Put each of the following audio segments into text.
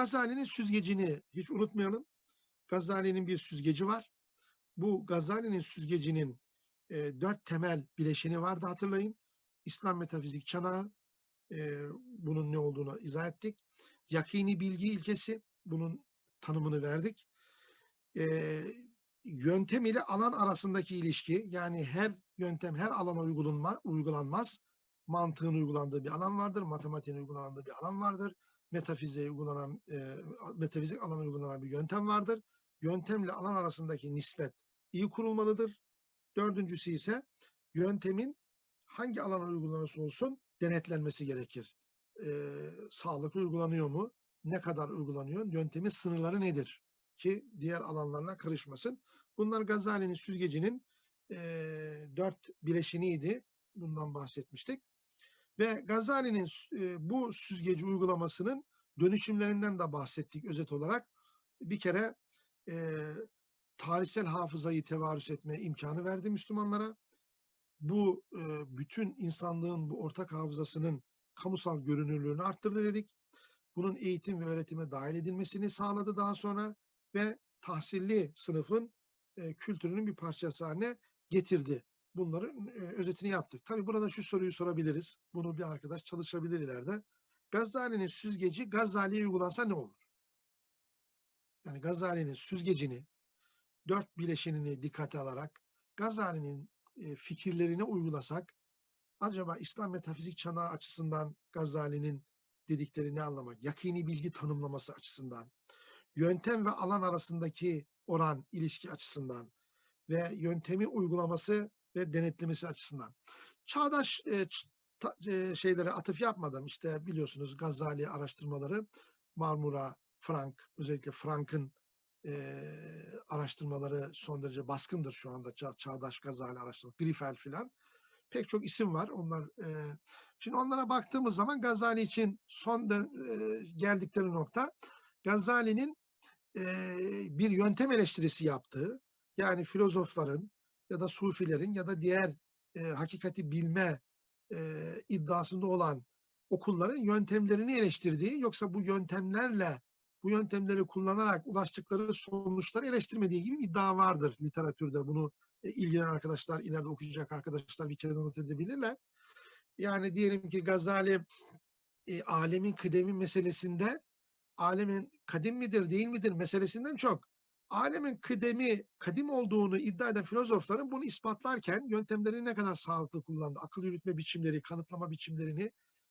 Gazali'nin süzgecini hiç unutmayalım. Gazali'nin bir süzgeci var. Bu Gazali'nin süzgecinin e, dört temel bileşeni vardı hatırlayın. İslam metafizik çanağı, e, bunun ne olduğunu izah ettik. Yakini bilgi ilkesi, bunun tanımını verdik. E, yöntem ile alan arasındaki ilişki, yani her yöntem her alana uygulanma, uygulanmaz. Mantığın uygulandığı bir alan vardır, matematiğin uygulandığı bir alan vardır. Metafiziğe uygulanan, e, metafizik alana uygulanan bir yöntem vardır. Yöntemle alan arasındaki nispet iyi kurulmalıdır. Dördüncüsü ise yöntemin hangi alana uygulanırsa olsun denetlenmesi gerekir. Ee, sağlıklı uygulanıyor mu? Ne kadar uygulanıyor? Yöntemin sınırları nedir? Ki diğer alanlarla karışmasın. Bunlar Gazali'nin süzgecinin e, dört bileşeniydi. Bundan bahsetmiştik. Ve Gazali'nin e, bu süzgeci uygulamasının dönüşümlerinden de bahsettik özet olarak. Bir kere e, tarihsel hafızayı tevarüs etme imkanı verdi Müslümanlara. Bu e, bütün insanlığın bu ortak hafızasının kamusal görünürlüğünü arttırdı dedik. Bunun eğitim ve öğretime dahil edilmesini sağladı daha sonra ve tahsilli sınıfın e, kültürünün bir parçası haline getirdi. Bunların e, özetini yaptık. Tabii burada şu soruyu sorabiliriz. Bunu bir arkadaş çalışabilir ileride. Gazali'nin süzgeci Gazali'ye uygulansa ne olur? Yani Gazali'nin süzgecini dört bileşenini dikkate alarak Gazali'nin e, fikirlerine uygulasak acaba İslam metafizik çanağı açısından Gazali'nin dedikleri ne anlamak? Yakini bilgi tanımlaması açısından, yöntem ve alan arasındaki oran ilişki açısından ve yöntemi uygulaması ve denetlemesi açısından. Çağdaş e, ta, e, şeylere atıf yapmadım. İşte biliyorsunuz Gazali araştırmaları, Marmura, Frank, özellikle Frank'ın e, araştırmaları son derece baskındır şu anda çağ, çağdaş Gazali araştırma, Grifel filan. Pek çok isim var. Onlar e, şimdi onlara baktığımız zaman Gazali için son de, e, geldikleri nokta Gazali'nin e, bir yöntem eleştirisi yaptığı yani filozofların ya da sufilerin ya da diğer e, hakikati bilme e, iddiasında olan okulların yöntemlerini eleştirdiği yoksa bu yöntemlerle bu yöntemleri kullanarak ulaştıkları sonuçları eleştirmediği gibi bir iddia vardır literatürde. Bunu e, ilgilenen arkadaşlar, ileride okuyacak arkadaşlar bir kere not edebilirler. Yani diyelim ki Gazali e, alemin kıdemi meselesinde alemin kadim midir değil midir meselesinden çok alemin kıdemi kadim olduğunu iddia eden filozofların bunu ispatlarken yöntemlerini ne kadar sağlıklı kullandı, akıl yürütme biçimleri, kanıtlama biçimlerini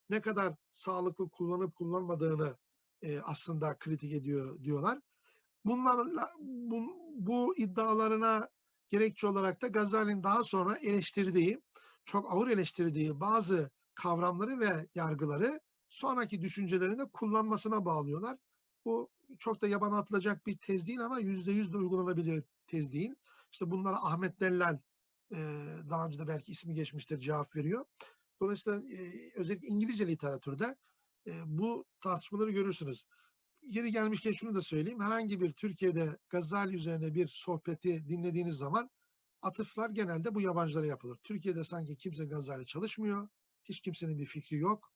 ne kadar sağlıklı kullanıp kullanmadığını e, aslında kritik ediyor diyorlar. Bunlarla bu, bu iddialarına gerekçe olarak da Gazali'nin daha sonra eleştirdiği, çok ağır eleştirdiği bazı kavramları ve yargıları sonraki düşüncelerinde kullanmasına bağlıyorlar. Bu çok da yaban atılacak bir tez değil ama yüzde yüz de uygulanabilir tez değil. İşte bunlara Ahmet Dellal daha önce de belki ismi geçmiştir cevap veriyor. Dolayısıyla özellikle İngilizce literatürde bu tartışmaları görürsünüz. Yeri gelmişken şunu da söyleyeyim. Herhangi bir Türkiye'de Gazali üzerine bir sohbeti dinlediğiniz zaman atıflar genelde bu yabancılara yapılır. Türkiye'de sanki kimse Gazali çalışmıyor. Hiç kimsenin bir fikri yok.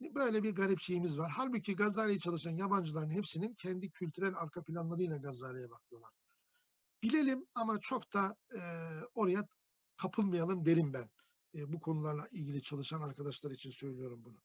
Böyle bir garip şeyimiz var. Halbuki Gazali'yi çalışan yabancıların hepsinin kendi kültürel arka planlarıyla Gazali'ye bakıyorlar. Bilelim ama çok da e, oraya kapılmayalım derim ben. E, bu konularla ilgili çalışan arkadaşlar için söylüyorum bunu.